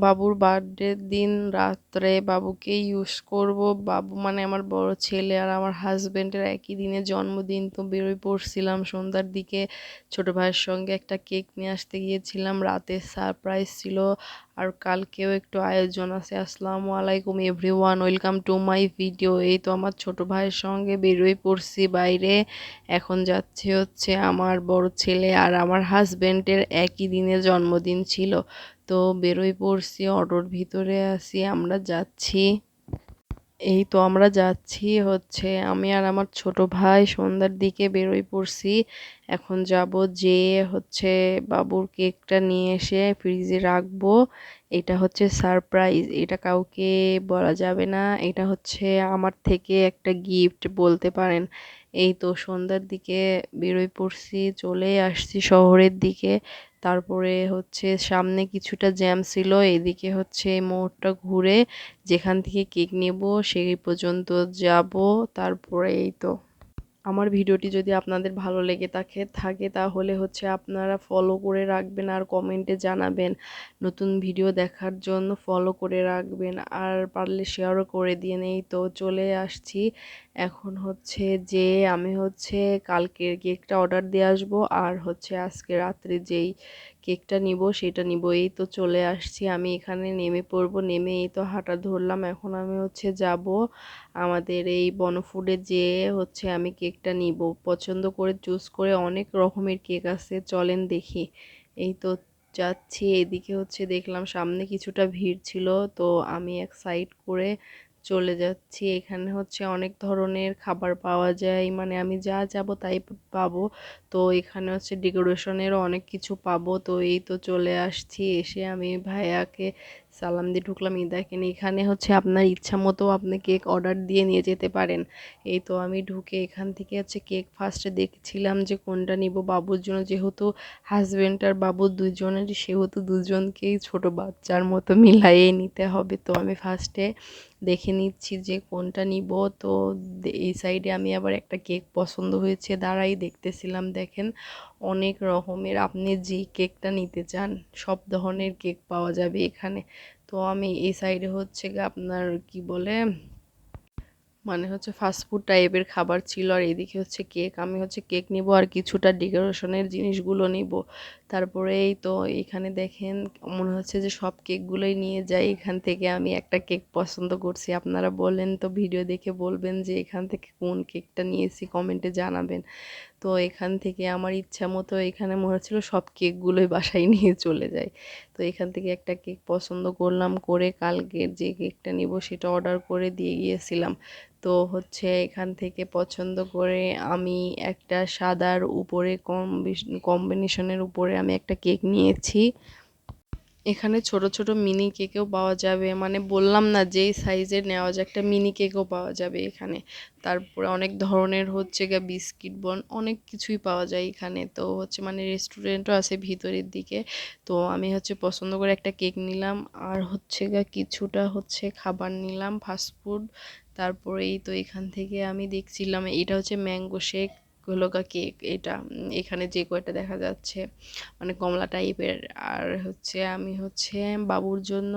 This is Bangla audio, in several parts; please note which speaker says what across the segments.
Speaker 1: বাবুর বার্থডের দিন রাত্রে বাবুকে ইউজ করব। বাবু মানে আমার বড় ছেলে আর আমার হাজব্যান্ডের একই দিনে জন্মদিন। তো বেরোই পড়ছিলাম সন্ধ্যার দিকে। ছোট ভাইয়ের সঙ্গে একটা কেক নিয়ে আসতে গিয়েছিলাম। রাতে সারপ্রাইজ ছিল। আর কালকেও একটু আয়োজন আছে। আসসালামু আলাইকুম everyone, welcome to my video. এই তো আমার ছোট ভাইয়ের সঙ্গে বেরোয় পড়ছি বাইরে। এখন যাচ্ছে হচ্ছে আমার বড় ছেলে আর আমার হাজব্যান্ডের একই দিনে জন্মদিন ছিল। তো বেরোই পড়ছি, অটোর ভিতরে আসি আমরা যাচ্ছি। এই তো আমরা যাচ্ছি হচ্ছে, আমি আর আমার ছোট ভাই সন্ধ্যার দিকে বেরোই পড়ছি। এখন যাব যে হচ্ছে বাবুর কেকটা নিয়ে এসে ফ্রিজে রাখব। এটা হচ্ছে সারপ্রাইজ এটা কাউকে বলা যাবে না। এটা হচ্ছে আমার থেকে একটা গিফট বলতে পারেন। এই তো সন্ধ্যার দিকে বেরোই পড়ছি, চলে আসছি শহরের দিকে। তারপরে হচ্ছে সামনে কিছুটা জ্যাম ছিল, এদিকে হচ্ছে এই মোড়টা ঘুরে যেখান থেকে কেক নেব সেই পর্যন্ত যাব। তারপরে এই তো। আমার ভিডিওটি যদি আপনাদের ভালো লেগে থাকে থাকে তাহলে হচ্ছে আপনারা ফলো করে রাখবেন আর কমেন্টে জানাবেন। নতুন ভিডিও দেখার জন্য ফলো করে রাখবেন আর পারলে শেয়ারও করে দিয়ে নেই তো চলে আসছি। এখন হচ্ছে যে আমি হচ্ছে কালকের কেকটা অর্ডার দিয়ে আসব, আর হচ্ছে আজকে রাত্রে যেই কেকটা নিব সেটা নিব। এই তো চলে আসছি, আমি এখানে নেমে পড়ব, নেমে এই তো হাঁটা ধরলাম। এখন আমি হচ্ছে যাব আমাদের এই বনফুডে যে হচ্ছে আমি কেকটা নিব। পছন্দ করে, চুজ করে অনেক রকমের কেক আছে, চলেন দেখি। এই তো যাচ্ছি, এদিকে হচ্ছে দেখলাম সামনে কিছুটা ভিড় ছিল, তো আমি এক সাইড করে চলে যাচ্ছি। এখানে হচ্ছে অনেক ধরনের খাবার পাওয়া যায়। মানে আমি যা যাব তাই পাবো। তো এখানে হচ্ছে ডেকোরেশনেরও অনেক কিছু পাবো। তো এই তো চলে আসছি। এসে আমি ভাইয়াকে সালাম দিয়ে ঢুকলাম, এই দেখেন এখানে হচ্ছে আপনার ইচ্ছা মতো আপনি কেক অর্ডার দিয়ে নিয়ে যেতে পারেন। এই তো আমি ঢুকে এখান থেকে হচ্ছে কেক ফার্স্টে দেখছিলাম যে কোনটা নিব। বাবুর জন্য যেহেতু হাজব্যান্ড আর বাবু দুজনেরই সেহেতু দুজনকেই ছোট বাচ্চার মতো মিলাইয়ে নিতে হবে। তো আমি ফার্স্টে দেখে নিচ্ছি যে কোনটা নিব। তো এই সাইডে আমি আবার একটা কেক পছন্দ হয়েছে, দাঁড়াই দেখতেছিলাম, দেখেন। অনেক রকমের। আপনি যে কেকটা নিতে চান, সব ধরনের কেক পাওয়া যাবে এখানে। তো আমি এই সাইডে হচ্ছে আপনার কি বলে মানে হচ্ছে ফাস্টফুড টাইপের খাবার ছিল আর এদিকে হচ্ছে কেক। আমি হচ্ছে কেক নিব আর কিছুটা ডেকোরেশনের জিনিসগুলো নিব। তারপরে এই তো এখানে দেখেন, মনে হচ্ছে যে সব কেকগুলোই নিয়ে যাই। এখান থেকে আমি একটা কেক পছন্দ করছি। আপনারা বলেন তো, ভিডিও দেখে বলবেন যে এখান থেকে কোন কেকটা নিয়েছি কমেন্টে জানাবেন। তো এখান থেকে আমার ইচ্ছা মতো এখানে মনে হচ্ছিল সব কেকগুলোই বাসায় নিয়ে চলে যায় তো এখান থেকে একটা কেক পছন্দ করলাম, করে কালকে যে কেকটা নিব সেটা অর্ডার করে দিয়ে গিয়েছিলাম। তো হচ্ছে এখান থেকে পছন্দ করে আমি একটা সাদার উপরে কম কম্বিনেশনের উপরে আমি একটা কেক নিয়েছি। এখানে ছোট ছোট মিনি কেকেও পাওয়া যাবে। মানে বললাম না যেই সাইজের নেওয়া যায়, একটা মিনি কেকও পাওয়া যাবে এখানে। তারপরে অনেক ধরনের হচ্ছে গিয়ে বিস্কিট বন অনেক কিছুই পাওয়া যায় এখানে। তো হচ্ছে মানে রেস্টুরেন্টও আছে ভিতরের দিকে। তো আমি হচ্ছে পছন্দ করে একটা কেক নিলাম। আর হচ্ছে গা কিছুটা হচ্ছে খাবার নিলাম ফাস্টফুড তারপরেই তো এখান থেকে আমি দেখছিলাম এটা হচ্ছে ম্যাঙ্গো শেক হলো কেক এটা এখানে যে কয়টা দেখা যাচ্ছে মানে কমলা টাইপের। আর হচ্ছে আমি হচ্ছে বাবুর জন্য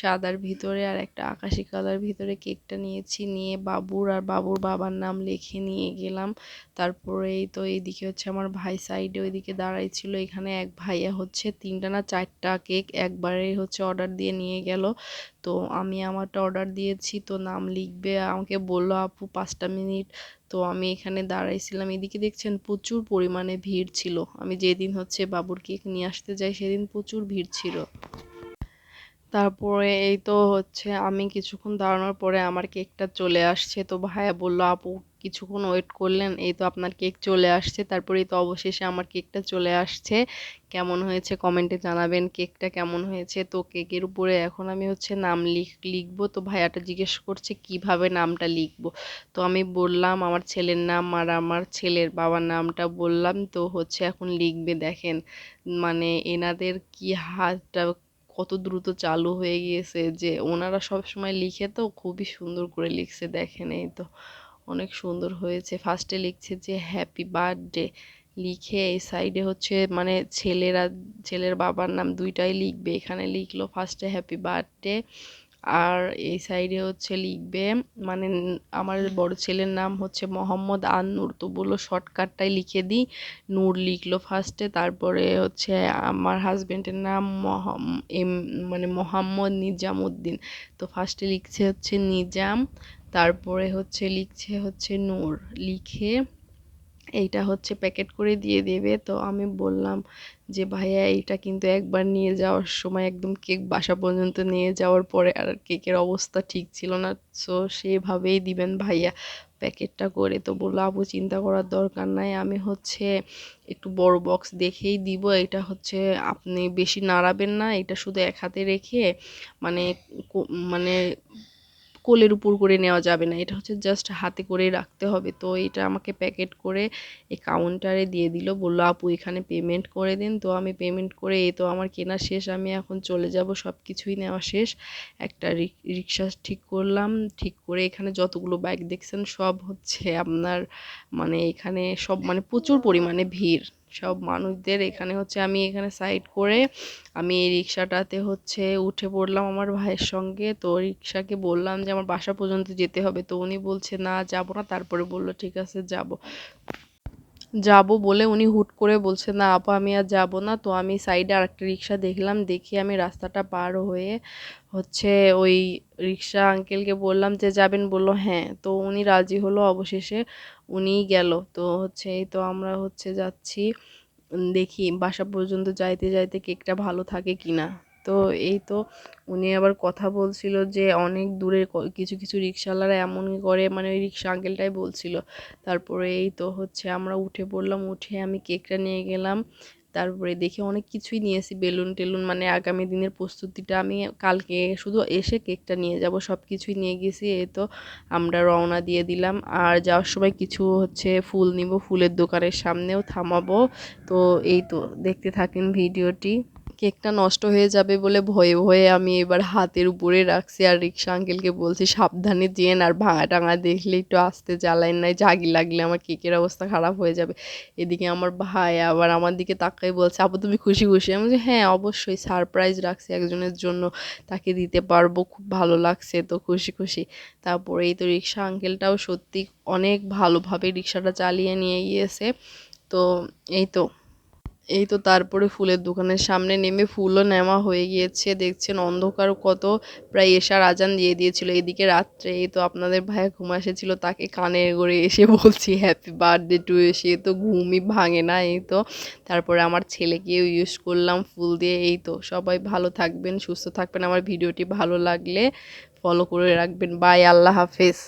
Speaker 1: সাদার ভিতরে আর একটা আকাশি কালার ভিতরে কেকটা নিয়েছি, নিয়ে বাবুর আর বাবুর বাবার নাম লিখে নিয়ে গেলাম। তারপরে তো এইদিকে হচ্ছে আমার ভাই সাইডে ওইদিকে দাঁড়াই ছিল এখানে এক ভাইয়া হচ্ছে তিনটা না চারটা কেক একবারে হচ্ছে অর্ডার দিয়ে নিয়ে গেল। তো আমি আমারটা অর্ডার দিয়েছি, তো নাম লিখবে, আমাকে বলল, আপু, পাঁচটা মিনিট। তো আমি এখানে দাঁড়াইছিলাম। এদিকে দেখছেন প্রচুর পরিমাণে ভিড় ছিল। আমি যেদিন হচ্ছে বাবুর কেক নিয়ে আসতে যাই, সেদিন প্রচুর ভিড় ছিল। তারপরে এই তো হচ্ছে আমি কিছুক্ষণ দাঁড়ানোর পরে আমার কেকটা চলে আসছে। তো ভাইয়া বলল, আপু, কিছুক্ষণ ওয়েট করলেন, এই তো আপনার কেক চলে আসছে। তারপরে তো অবশেষে আমার কেকটা চলে আসছে। কেমন হয়েছে কমেন্টে জানাবেন, কেকটা কেমন হয়েছে? তো কেকের উপরে এখন আমি হচ্ছে নাম লিখ, লিখব। তো ভাইয়াটা জিজ্ঞেস করছে, কীভাবে নামটা লিখব? তো আমি বললাম, আমার ছেলের নাম আর আমার ছেলের বাবার নামটা বললাম। তো হচ্ছে এখন লিখবে, দেখেন। মানে এনাদের কি হাতটা কত দ্রুত চালু হয়ে গিয়েছে যে ওনারা সব সময় লিখে তো খুবই সুন্দর করে লিখছে, দেখেন এই তো, অনেক সুন্দর হয়েছে। ফার্স্টে লিখছে যে হ্যাপি বার্থডে লিখে এই সাইডে হচ্ছে মানে ছেলেরা, ছেলের বাবার নাম দুইটাই লিখবে। এখানে লিখলো ফার্স্টে হ্যাপি বার্থডে আর এই সাইডে হচ্ছে লিখবে মানে আমার বড় ছেলের নাম হচ্ছে মোহাম্মদ আন্নুর তো বলল শর্টকাটটাই লিখে দিই। নূর লিখলো ফার্স্টে তারপরে হচ্ছে আমার হাজব্যান্ডের নাম এম মানে মোহাম্মদ নিজামুদ্দিন তো ফার্স্টে লিখছে হচ্ছে নিজাম তারপরে হচ্ছে লিখছে হচ্ছে নূর লিখে এইটা হচ্ছে প্যাকেট করে দিয়ে দেবে। তো আমি বললাম যে, ভাইয়া, এইটা কিন্তু একবার নিয়ে যাওয়ার সময় একদম কেক বাসা পর্যন্ত নিয়ে যাওয়ার পরে আর কেকের অবস্থা ঠিক ছিল না। সো সেভাবেই দিবেন ভাইয়া প্যাকেটটা করে। তো বলল, আপু, চিন্তা করার দরকার নাই। আমি হচ্ছে একটু বড় বক্স দেখেই দিব। এটা হচ্ছে আপনি বেশি নাড়াবেন না। এটা শুধু এক হাতে রেখে মানে মানে কোলের উপর করে নেওয়া যাবে না। এটা হচ্ছে জাস্ট হাতে করে রাখতে হবে। তো এটা আমাকে প্যাকেট করে এই কাউন্টারে দিয়ে দিল। বলল, আপু, এখানে পেমেন্ট করে দিন। তো আমি পেমেন্ট করে এই তো আমার কেনা শেষ। আমি এখন চলে যাব। সব কিছুই নেওয়া শেষ। একটা রিক্সা ঠিক করলাম। ঠিক করে এখানে যতগুলো বাইক দেখছেন, সব হচ্ছে আপনার মানে এখানে সব মানে প্রচুর পরিমাণে ভিড়। সব মানুষদের। এখানে হচ্ছে আমি এখানে সাইড করে আমি এই রিক্সাটাতে হচ্ছে উঠে পড়লাম আমার ভাইয়ের সঙ্গে। তো রিক্সাকে বললাম যে, আমার বাসা পর্যন্ত যেতে হবে। তো উনি বলছে, না, যাব না। তারপরে বলল, ঠিক আছে, যাব। যাব বলে উনি হুট করে বলছে, না আপা, আমি আর যাব না। তো আমি সাইডে আরেকটা রিক্সা দেখলাম, দেখি আমি রাস্তাটা পার হয়ে হচ্ছে ওই রিক্সা আঙ্কেলকে বললাম যে, যাবেন? বলল হ্যাঁ। তো উনি রাজি হলো, অবশেষে উনিই গেল। তো হচ্ছে এই তো আমরা হচ্ছে যাচ্ছি দেখি বাসা পর্যন্ত যাইতে যাইতে কেকটা ভালো থাকে কি না তো এই তো উনি আবার কথা বলছিল যে অনেক দূরে কিছু কিছু রিক্সাওয়ালারা এমনই করে মানে ওই রিক্সা আঙ্কেলটাই বলছিল। তারপরে এই তো হচ্ছে আমরা উঠে পড়লাম, উঠে আমি কেকটা নিয়ে গেলাম। তারপরে দেখি অনেক কিছুই নিয়েছি বেলুন টেলুন মানে আগামী দিনের প্রস্তুতিটা আমি কালকে শুধু এসে কেকটা নিয়ে যাব, সব কিছুই নিয়ে গেছি। এই তো আমরা রওনা দিয়ে দিলাম। আর যাওয়ার সময় কিছু হচ্ছে ফুল নিব, ফুলের দোকানের সামনেও থামাবো। তো এই তো দেখতে থাকেন ভিডিওটি। কেকটা নষ্ট হয়ে যাবে বলে ভয়ে ভয়ে আমি এবার হাতের উপরে রাখছি আর রিক্সা আঙ্কেলকে বলছি, সাবধানে যেন আর ভাঙা টাঙা দেখলে একটু আসতে জ্বালাইন নাই জাগি লাগলে আমার কেকের অবস্থা খারাপ হয়ে যাবে। এদিকে আমার ভাই আবার আমার দিকে তাকাই বলছে, আপু, তুমি খুশি খুশি? আমি বলছি হ্যাঁ অবশ্যই সারপ্রাইজ রাখছি একজনের জন্য, তাকে দিতে পারব, খুব ভালো লাগছে তো, খুশি খুশি। তারপরে এই তো রিক্সা আঙ্কেলটাও সত্যি অনেক ভালোভাবে রিক্সাটা চালিয়ে নিয়ে গিয়েছে। তো এই তো এই তো তারপরে ফুলের দোকানের সামনে নেমে ফুলও নেওয়া হয়ে গিয়েছে। দেখছেন অন্ধকার কত, প্রায় এসার আজান দিয়ে দিয়েছিল এদিকে রাত্রে। এই তো আপনাদের ভাইয়া ঘুম এসেছিল তাকে কানে করে এসে বলছি হ্যাপি বার্থডে টু এসে তো ঘুমই ভাঙে না, এই তো। তারপরে আমার ছেলেকেও ইউজ করলাম ফুল দিয়ে। এই তো, সবাই ভালো থাকবেন, সুস্থ থাকবেন। আমার ভিডিওটি ভালো লাগলে ফলো করে রাখবেন। বাই আল্লাহ হাফেজ।